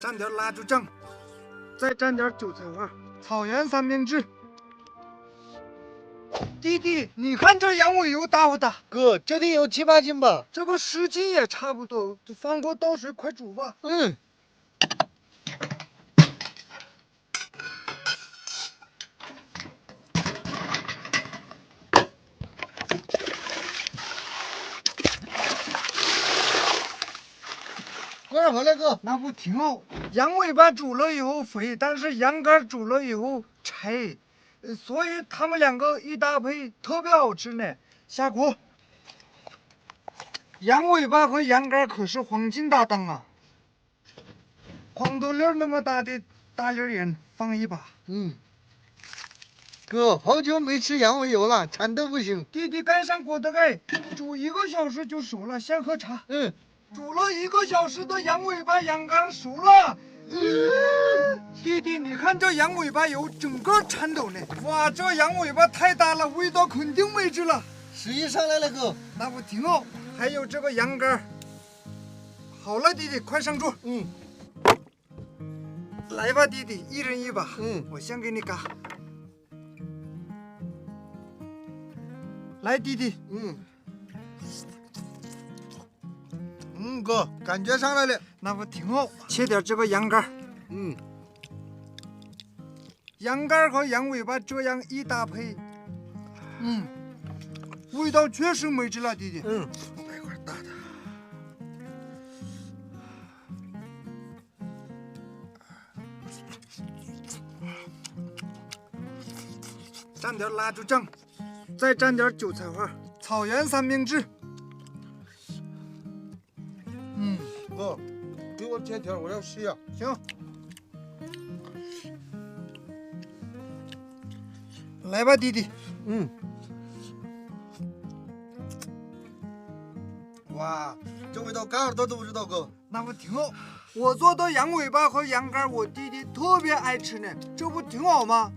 蘸点辣椒酱，再蘸点韭菜花，草原三明治。弟弟，你看这羊尾油大不大？哥，这得有七八斤吧？这个十斤也差不多。就放锅倒水，快煮吧。嗯。过会儿来哥，那不挺好？羊尾巴煮了以后肥，但是羊肝煮了以后柴，呃所以他们两个一搭配特别好吃呢。下锅，羊尾巴和羊肝可是黄金搭档啊！黄豆粒那么大的大粒盐放一把。嗯。哥，好久没吃羊尾油了，馋的不行。弟弟盖上锅的盖，煮一个小时就熟了。先喝茶。嗯。煮了一个小时的羊尾巴羊肝熟了。弟弟，你看这羊尾巴油整个颤抖呢。哇，这羊尾巴太大了，味道肯定没治了。十一上来了，哥。那不挺好？还有这个羊肝。好了，弟弟，快上桌。嗯。来吧，弟弟，一人一把。嗯。我先给你嘎。来，弟弟。嗯。嗯，哥，感觉上来了，那不挺好？切点这个羊肝。嗯。羊肝和羊尾巴这样一搭配，嗯，味道确实没治了，弟弟。嗯。来块大的。蘸点辣椒酱，再蘸点韭菜花，草原三明治。嗯，哥，给我切条，我要吃呀。行。来吧，弟弟。嗯。哇，这味道干耳朵都不知道，哥。那不挺好？我做的羊尾巴和羊肝，我弟弟特别爱吃呢，这不挺好吗？